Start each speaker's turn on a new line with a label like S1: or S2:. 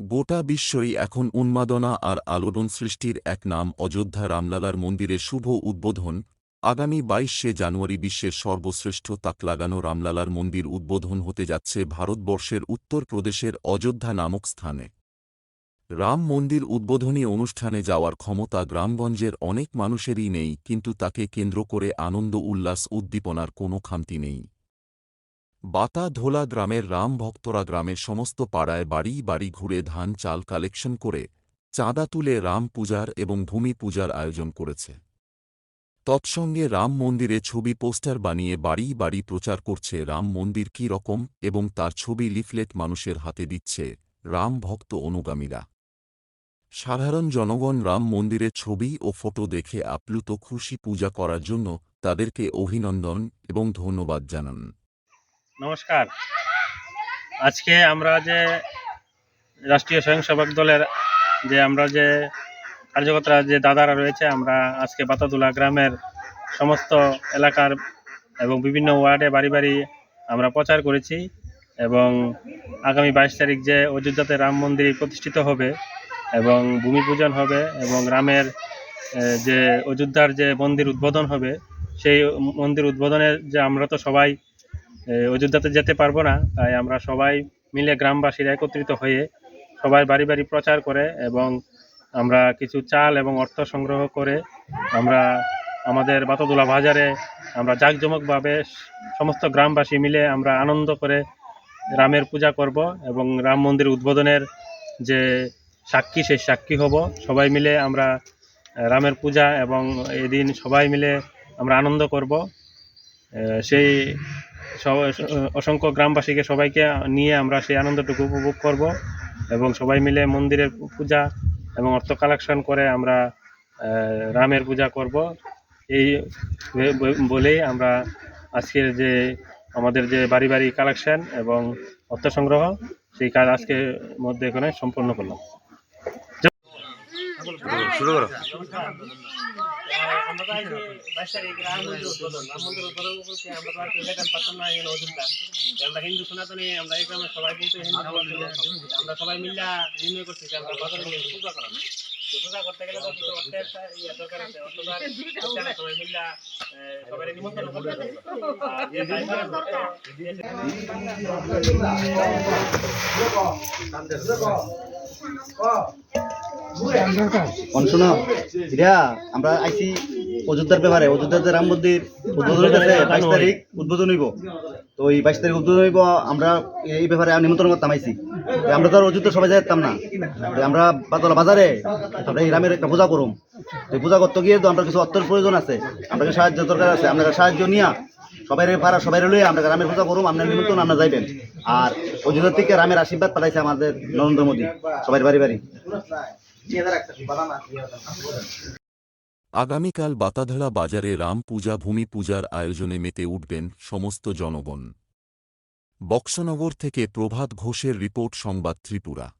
S1: গোটা বিশ্বই এখন উন্মাদনা আর আলোড়ন সৃষ্টির এক নাম অযোধ্যা রামলালার মন্দিরের শুভ উদ্বোধন। আগামী বাইশে জানুয়ারি বিশ্বের সর্বশ্রেষ্ঠ তাক লাগানো রামলালার মন্দির উদ্বোধন হতে যাচ্ছে ভারতবর্ষের উত্তর প্রদেশের অযোধ্যা নামক স্থানে। রাম মন্দির উদ্বোধনী অনুষ্ঠানে যাওয়ার ক্ষমতা গ্রামগঞ্জের অনেক মানুষেরই নেই, কিন্তু তাকে কেন্দ্র করে আনন্দ, উল্লাস, উদ্দীপনার কোনো খামতি নেই। বাতা ধোলা গ্রামের রাম ভক্তরা গ্রামের সমস্ত পাড়ায় বাড়ি বাড়ি ঘুরে ধান চাল কালেকশন করে চাঁদা তুলে রাম পূজার এবং ভূমি পূজার আয়োজন করেছে। তৎসঙ্গে রাম মন্দিরে ছবি পোস্টার বানিয়ে বাড়ি বাড়ি প্রচার করছে রাম মন্দির কী রকম এবং তার ছবি লিফলেট মানুষের হাতে দিচ্ছে রাম ভক্ত অনুগামীরা। সাধারণ জনগণ রাম মন্দিরের ছবি ও ফটো দেখে আপ্লুত খুশি পূজা করার জন্য তাদেরকে অভিনন্দন এবং ধন্যবাদ জানান।
S2: নমস্কার। আজকে আমরা যে রাষ্ট্রীয় স্বয়ংসেবক দলের যে আমরা যে কার্যকর্তা যে দাদারা রয়েছে, আমরা আজকে বাতাদুলা গ্রামের সমস্ত এলাকার এবং বিভিন্ন ওয়ার্ডে বাড়ি বাড়ি আমরা প্রচার করেছি এবং আগামী বাইশ তারিখ যে অযোধ্যাতে রাম মন্দির প্রতিষ্ঠিত হবে এবং ভূমি পূজন হবে এবং রামের যে অযোধ্যার যে মন্দির উদ্বোধন হবে, সেই মন্দির উদ্বোধনের যে আমরা তো সবাই অযোধ্যাতে যেতে পারব না, তাই আমরা সবাই মিলে গ্রামবাসীরা একত্রিত হয়ে সবাই বাড়ি বাড়ি প্রচার করে এবং আমরা কিছু চাল এবং অর্থ সংগ্রহ করে আমরা আমাদের বাতদুলা বাজারে আমরা জাঁকজমকভাবে সমস্ত গ্রামবাসী মিলে আমরা আনন্দ করে রামের পূজা করব এবং রাম মন্দির উদ্বোধনের যে সাক্ষী, সেই সাক্ষী হব। সবাই মিলে আমরা রামের পূজা এবং এদিন সবাই মিলে আমরা আনন্দ করব। সেই অসংখ্য গ্রামবাসীকে সবাইকে নিয়ে আমরা সেই আনন্দটুকু উপভোগ করব এবং সবাই মিলে মন্দিরের পূজা এবং অর্থ কালেকশন করে আমরা রামের পূজা করব। এই বলেই আমরা আজকের যে, আমাদের যে বাড়ি বাড়ি কালেকশন এবং অর্থ সংগ্রহ, সেই কাজ আজকের মধ্যে এখানে সম্পন্ন করলাম।
S3: শুরু করো।
S2: আমরা তো হিন্দু সনাতনী আমরা এই গ্রামের সবাই কিন্তু হিন্দু আমরা সবাই মিল্লা করছি যে আমরা পূজা করাম পূজা করতে গেলে তো দরকার আছে অর্থ তো আর হচ্ছে না, সবাই মিল্লা সবাই
S3: আমরা আইছি অযোধ্যার ব্যাপারে। অযোধ্যার যে রাম মন্দির উদ্বোধন হইতেছে বাইশ তারিখ উদ্বোধন হইব। তো এই বাইশ তারিখ উদ্বোধন হইব আমরা এই ব্যাপারে নিমন্ত্রণ করতাম আইছি। তো আমরা তো আর অযোধ্যা সবাই যাইতাম না। আমরা বাতলা বাজারে আমরা এই রামের একটা পূজা করুম। তো পূজা করতে গিয়ে তো আমরা কিছু অর্থের প্রয়োজন আছে। আপনাকে সাহায্য দরকার আছে আপনারা সাহায্য নিয়া সবাই পাড়া সবাই লইয়া আমরা রামের পূজা করুম আপনার নিমন্ত্রণ আপনারা যাইবেন। আর অযোধ্যা থেকে রামের আশীর্বাদ পাঠাইছে আমাদের নরেন্দ্র মোদী সবাই বাড়ি বাড়ি।
S1: আগামীকাল বাতাধারা বাজারে রাম পূজা ভূমি পূজার আয়োজনে মেতে উঠবেন সমস্ত জনগণ। বক্সনগর থেকে প্রভাত ঘোষের রিপোর্ট সংবাদ ত্রিপুরা।